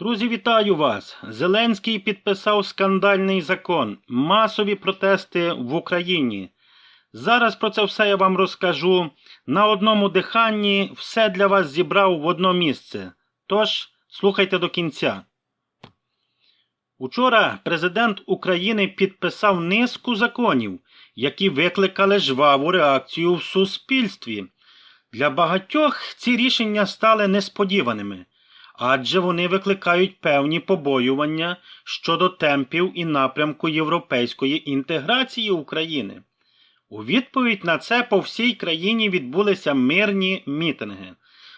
Друзі, вітаю вас! Зеленський підписав скандальний закон. Масові протести в Україні. Зараз про це все я вам розкажу. На одному диханні все для вас зібрав в одно місце. Тож, слухайте до кінця. Учора президент України підписав низку законів, які викликали жваву реакцію в суспільстві. Для багатьох ці рішення стали несподіваними, адже вони викликають певні побоювання щодо темпів і напрямку європейської інтеграції України. У відповідь на це по всій країні відбулися мирні мітинги,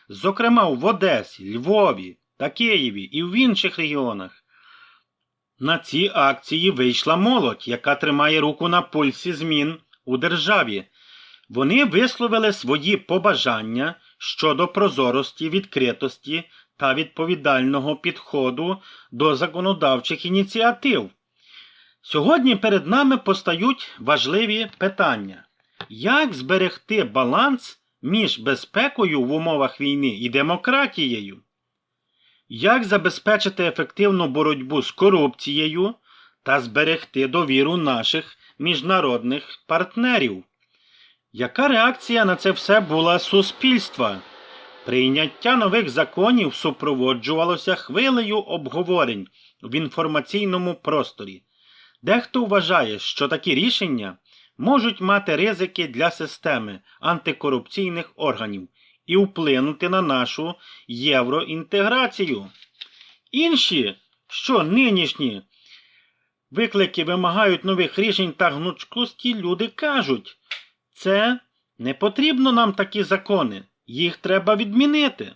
зокрема в Одесі, Львові та Києві і в інших регіонах. На ці акції вийшла молодь, яка тримає руку на пульсі змін у державі. Вони висловили свої побажання щодо прозорості, відкритості та відповідального підходу до законодавчих ініціатив. Сьогодні перед нами постають важливі питання: як зберегти баланс між безпекою в умовах війни і демократією? Як забезпечити ефективну боротьбу з корупцією та зберегти довіру наших міжнародних партнерів? Яка реакція на це все була суспільства? Прийняття нових законів супроводжувалося хвилею обговорень в інформаційному просторі. Дехто вважає, що такі рішення можуть мати ризики для системи антикорупційних органів і вплинути на нашу євроінтеграцію. Інші, що нинішні виклики вимагають нових рішень та гнучкості, люди кажуть, це не потрібно нам такі закони, їх треба відмінити.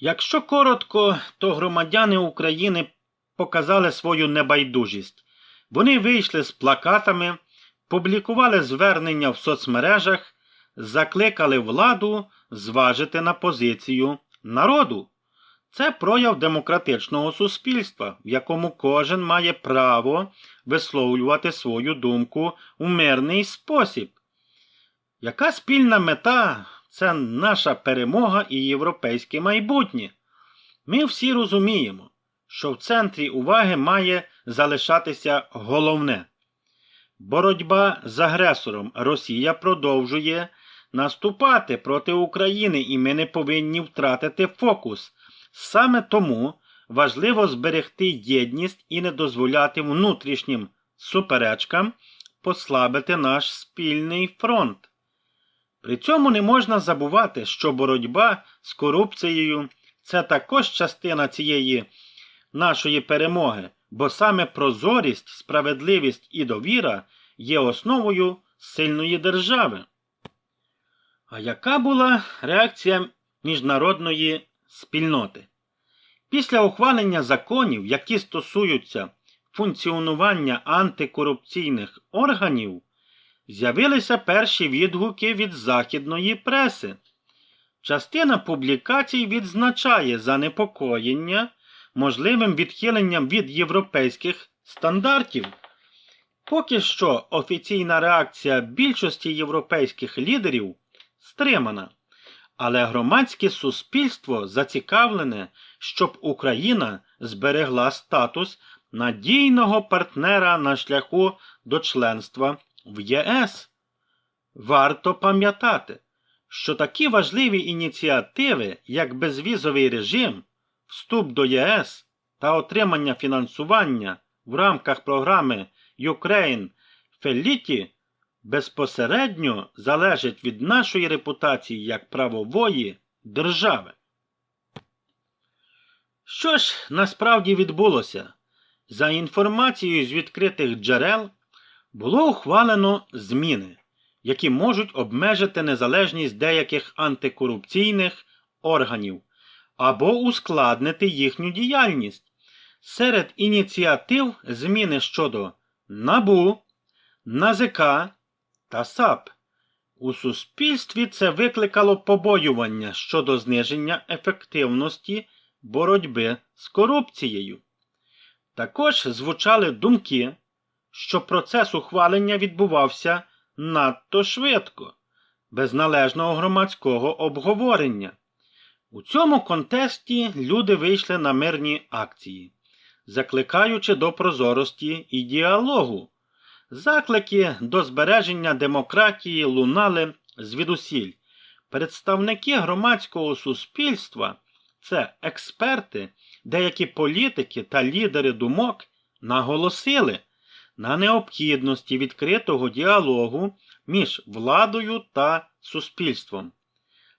Якщо коротко, то громадяни України показали свою небайдужість. Вони вийшли з плакатами, публікували звернення в соцмережах, закликали владу зважити на позицію народу. Це прояв демократичного суспільства, в якому кожен має право висловлювати свою думку у мирний спосіб. Яка спільна мета це наша перемога і європейське майбутнє? Ми всі розуміємо, що в центрі уваги має залишатися головне. Боротьба з агресором Росія продовжує наступати проти України, і ми не повинні втратити фокус. Саме тому важливо зберегти єдність і не дозволяти внутрішнім суперечкам послабити наш спільний фронт. При цьому не можна забувати, що боротьба з корупцією це також частина цієї нашої перемоги, бо саме прозорість, справедливість і довіра є основою сильної держави. А яка була реакція міжнародної спільноти? Після ухвалення законів, які стосуються функціонування антикорупційних органів, з'явилися перші відгуки від західної преси. Частина публікацій відзначає занепокоєння можливим відхиленням від європейських стандартів. Поки що офіційна реакція більшості європейських лідерів стримана, але громадське суспільство зацікавлене, щоб Україна зберегла статус надійного партнера на шляху до членства в ЄС. Варто пам'ятати, що такі важливі ініціативи, як безвізовий режим, вступ до ЄС та отримання фінансування в рамках програми Ukraine Fellity безпосередньо залежить від нашої репутації як правової держави. Що ж насправді відбулося? За інформацією з відкритих джерел, було ухвалено зміни, які можуть обмежити незалежність деяких антикорупційних органів або ускладнити їхню діяльність. Серед ініціатив зміни щодо НАБУ, НАЗК та САП. У суспільстві це викликало побоювання щодо зниження ефективності боротьби з корупцією. Також звучали думки, що процес ухвалення відбувався надто швидко, без належного громадського обговорення. У цьому контексті люди вийшли на мирні акції, закликаючи до прозорості і діалогу. Заклики до збереження демократії лунали звідусіль. Представники громадського суспільства, це експерти, деякі політики та лідери думок наголосили на необхідності відкритого діалогу між владою та суспільством.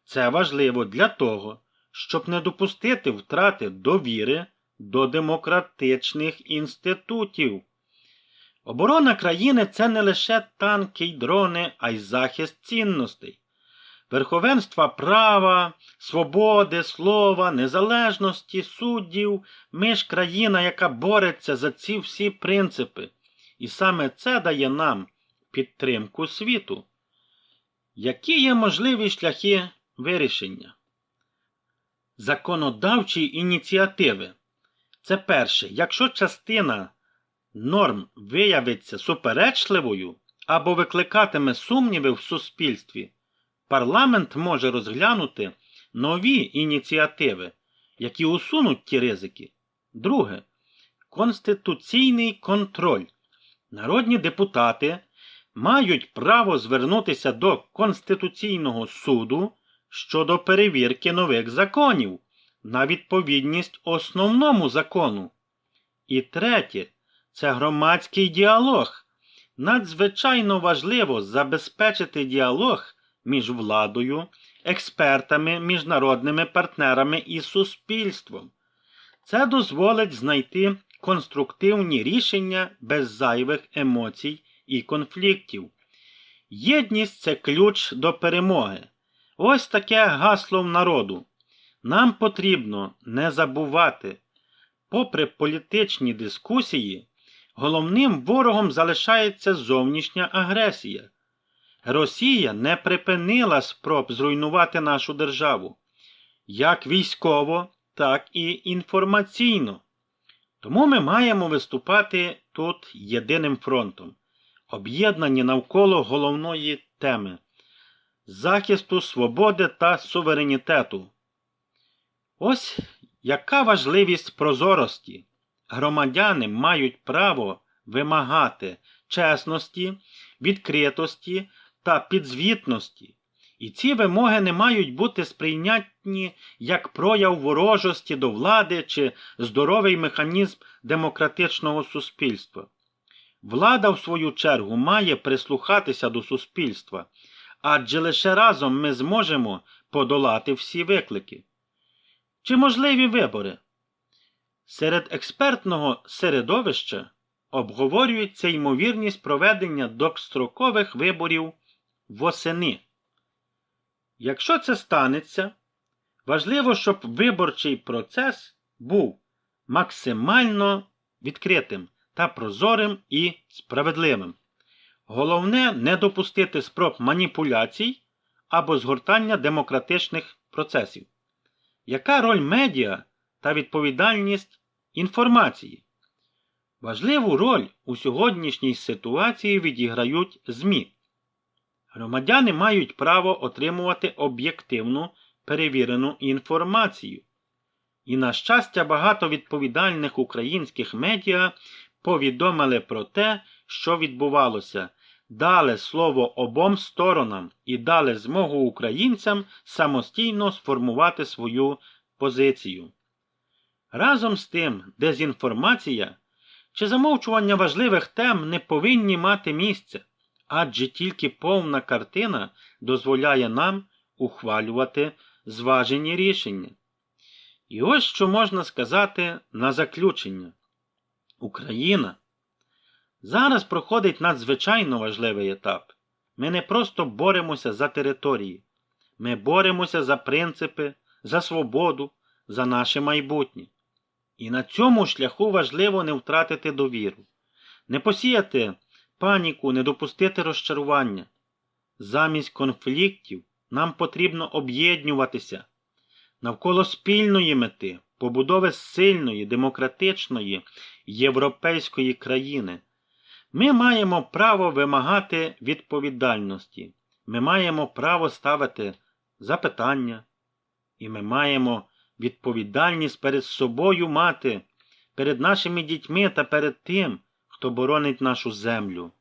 Це важливо для того, щоб не допустити втрати довіри до демократичних інститутів. Оборона країни це не лише танки й дрони, а й захист цінностей. Верховенства права, свободи, слова, незалежності, суддів, ми ж країна, яка бореться за ці всі принципи. І саме це дає нам підтримку світу. Які є можливі шляхи вирішення? Законодавчі ініціативи. Це перше, якщо частина норм виявиться суперечливою або викликатиме сумніви в суспільстві, парламент може розглянути нові ініціативи, які усунуть ті ризики. Друге конституційний контроль. Народні депутати мають право звернутися до Конституційного суду щодо перевірки нових законів на відповідність основному закону. І третє це громадський діалог. Надзвичайно важливо забезпечити діалог між владою, експертами, міжнародними партнерами і суспільством. Це дозволить знайти конструктивні рішення без зайвих емоцій і конфліктів. Єдність це ключ до перемоги. Ось таке гасло в народу. Нам потрібно не забувати, попри політичні дискусії, головним ворогом залишається зовнішня агресія. Росія не припинила спроб зруйнувати нашу державу, як військово, так і інформаційно. Тому ми маємо виступати тут єдиним фронтом, об'єднані навколо головної теми захисту свободи та суверенітету. Ось яка важливість прозорості. Громадяни мають право вимагати чесності, відкритості та підзвітності. І ці вимоги не мають бути сприйнятні як прояв ворожості до влади чи здоровий механізм демократичного суспільства. Влада, в свою чергу, має прислухатися до суспільства, адже лише разом ми зможемо подолати всі виклики. Чи можливі вибори? Серед експертного середовища обговорюється ймовірність проведення дострокових виборів восени. Якщо це станеться, важливо, щоб виборчий процес був максимально відкритим та прозорим і справедливим. Головне не допустити спроб маніпуляцій або згортання демократичних процесів. Яка роль медіа та відповідальність інформації? Важливу роль у сьогоднішній ситуації відіграють ЗМІ. Громадяни мають право отримувати об'єктивну перевірену інформацію. І, на щастя, багато відповідальних українських медіа повідомили про те, що відбувалося, дали слово обом сторонам і дали змогу українцям самостійно сформувати свою позицію. Разом з тим, дезінформація чи замовчування важливих тем не повинні мати місця, адже тільки повна картина дозволяє нам ухвалювати зважені рішення. І ось що можна сказати на заключення. Україна зараз проходить надзвичайно важливий етап. Ми не просто боремося за території, ми боремося за принципи, за свободу, за наше майбутнє. І на цьому шляху важливо не втратити довіру, не посіяти паніку, не допустити розчарування. Замість конфліктів нам потрібно об'єднуватися навколо спільної мети, побудови сильної, демократичної, європейської країни. Ми маємо право вимагати відповідальності. Ми маємо право ставити запитання І ми маємо відповідальність перед собою мати, перед нашими дітьми та перед тим, хто боронить нашу землю.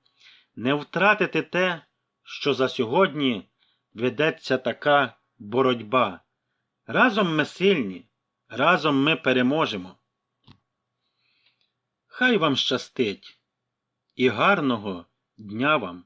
Не втратити те, що за сьогодні ведеться така боротьба. Разом ми сильні, разом ми переможемо. Хай вам щастить і гарного дня вам!